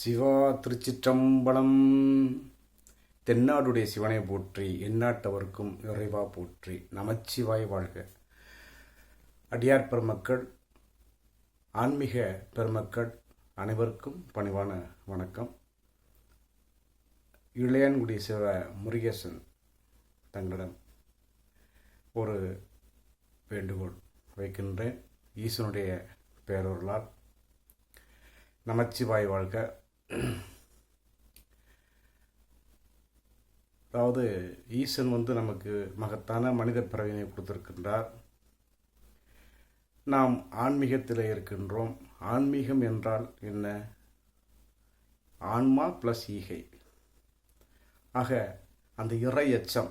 சிவா திருச்சிற்றம்பலம். தென்னாடுடைய சிவனை போற்றி எந்நாட்டவர்க்கும் இறைவா போற்றி நமச்சிவாய் வாழ்க. அடியார் பெருமக்கள் ஆன்மீக பெருமக்கள் அனைவருக்கும் பணிவான வணக்கம். இளையான்குடி சிவ முருகேசன் தங்களிடம் ஒரு வேண்டுகோள் வைக்கின்றேன். ஈசனுடைய பேரொருளால் நமச்சிவாய் வாழ்க. அதாவது ஈசன் வந்து நமக்கு மகத்தான மனித பிறவினை கொடுத்திருக்கின்றார். நாம் ஆன்மீகத்தில் இருக்கின்றோம். ஆன்மீகம் என்றால் என்ன? ஆன்மா ப்ளஸ் ஈகை. ஆக அந்த இறை எச்சம்.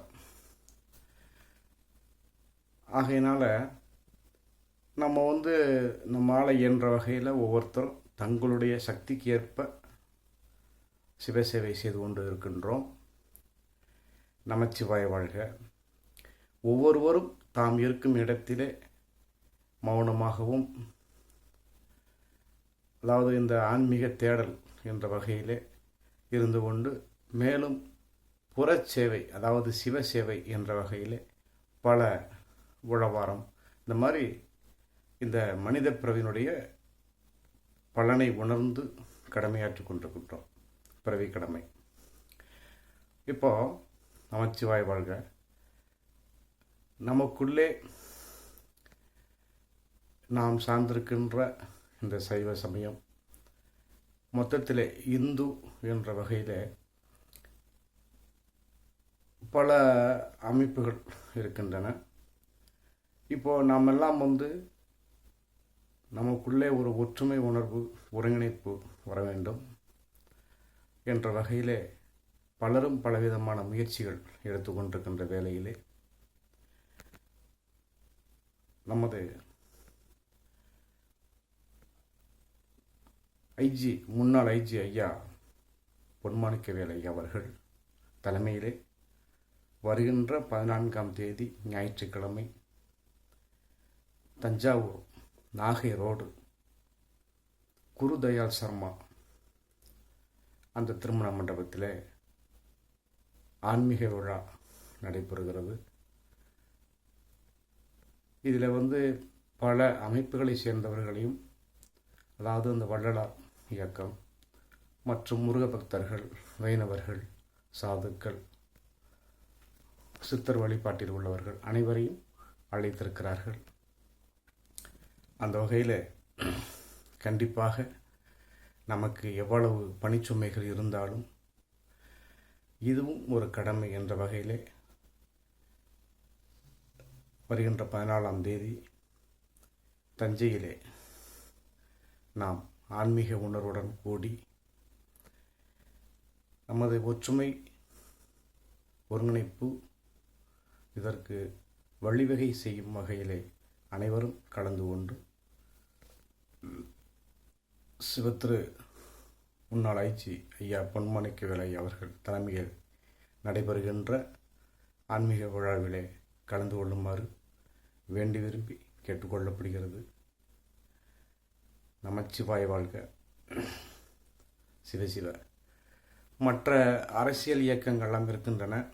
ஆகையினால் நம்ம வந்து நம்மளால் இயன்ற வகையில் ஒவ்வொருத்தரும் தங்களுடைய சக்திக்கு ஏற்ப சிவசேவை செய்து கொண்டு இருக்கின்றோம். நமச்சிவாய வாழ்க. ஒவ்வொருவரும் தாம் இருக்கும் இடத்திலே மௌனமாகவும் அதாவது இந்த ஆன்மீக தேடல் என்ற வகையிலே இருந்து கொண்டு மேலும் புறச்சேவை அதாவது சிவசேவை என்ற வகையிலே பல உழவாரம். இந்த மாதிரி இந்த மனித பிறவினுடைய பலனை உணர்ந்து கடமையாற்றி கொண்டிருக்கின்றோம். பிறவி கடமை. இப்போ நமச்சிவாய் வாழ்க. நமக்குள்ளே நாம் சார்ந்திருக்கின்ற இந்த சைவ சமயம் மொத்தத்தில் இந்து என்ற வகையில் பல அமைப்புகள் இருக்கின்றன. இப்போது நாம் எல்லாம் வந்து நமக்குள்ளே ஒரு ஒற்றுமை உணர்வு ஒருங்கிணைப்பு வர வேண்டும். என்ற வகையிலே பலரும் பலவிதமான முயற்சிகள் எடுத்துக்கொண்டிருக்கின்ற வேலையிலே நமது ஐஜி முன்னாள் ஐஜி ஐயா பொன்மாணிக்க வேலை அவர்கள் தலைமையிலே வருகின்ற பதினான்காம் தேதி ஞாயிற்றுக்கிழமை தஞ்சாவூர் நாகை ரோடு குருதயாள் சர்மா அந்த திருமண மண்டபத்தில் ஆன்மீக விழா நடைபெறுகிறது. இதில் வந்து பல அமைப்புகளை சேர்ந்தவர்களையும் அதாவது அந்த வள்ளலார் இயக்கம் மற்றும் முருக பக்தர்கள் வைணவர்கள் சாதுக்கள் சித்தர் வழிபாட்டில் உள்ளவர்கள் அனைவரையும் அழைத்திருக்கிறார்கள். அந்த வகையில் கண்டிப்பாக நமக்கு எவ்வளவு பணிச்சுமைகள் இருந்தாலும் இதுவும் ஒரு கடமை என்ற வகையிலே வருகின்ற பதினாலாம் தேதி தஞ்சையிலே நாம் ஆன்மீக உணர்வுடன் கூடி நமது ஒற்றுமை ஒருங்கிணைப்பு இதற்கு வழிவகை செய்யும் வகையிலே அனைவரும் கலந்து கொண்டு சிவத்திரு முன்னாள் ஐச்சி ஐயா பொன்மணிக்கு வேலை அவர்கள் தலைமையில் நடைபெறுகின்ற ஆன்மீக விழாவிலே கலந்து கொள்ளுமாறு வேண்டி விரும்பி கேட்டுக்கொள்ளப்படுகிறது. நமச்சிவாய் வாழ்க. சிவசிவ. மற்ற அரசியல் இயக்கங்கள்லாம் இருக்கின்றன.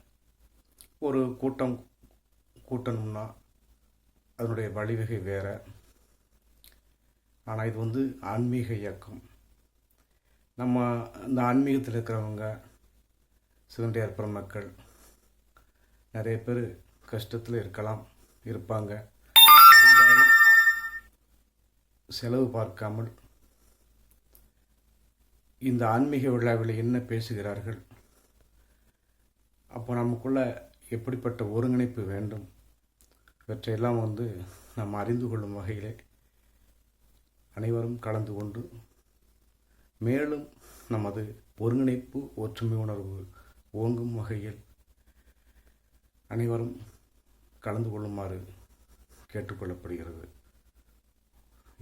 ஒரு கூட்டம் கூட்டணும்னா அதனுடைய வழிவகை வேறு. ஆனால் இது வந்து ஆன்மீக இயக்கம். நம்ம இந்த ஆன்மீகத்தில் இருக்கிறவங்க சிவண்டியார் பெருமக்கள் நிறைய பேர் கஷ்டத்தில் இருக்கலாம் இருப்பாங்க. செலவு பார்க்காமல் இந்த ஆன்மீக விழாவில் என்ன பேசுகிறார்கள்? அப்போ நமக்குள்ள எப்படிப்பட்ட ஒருங்கிணைப்பு வேண்டும்? இவற்றையெல்லாம் வந்து நாம் அறிந்து கொள்ளும் வகையிலே அனைவரும் கலந்து கொண்டு மேலும் நமது ஒருங்கிணைப்பு ஒற்றுமை உணர்வு ஓங்கும் வகையில் அனைவரும் கலந்து கொள்ளுமாறு கேட்டுக்கொள்ளப்படுகிறது.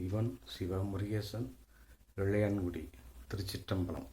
இவன் சிவ முருகேசன் இளையான்குடி திருச்சிற்றம்பலம்.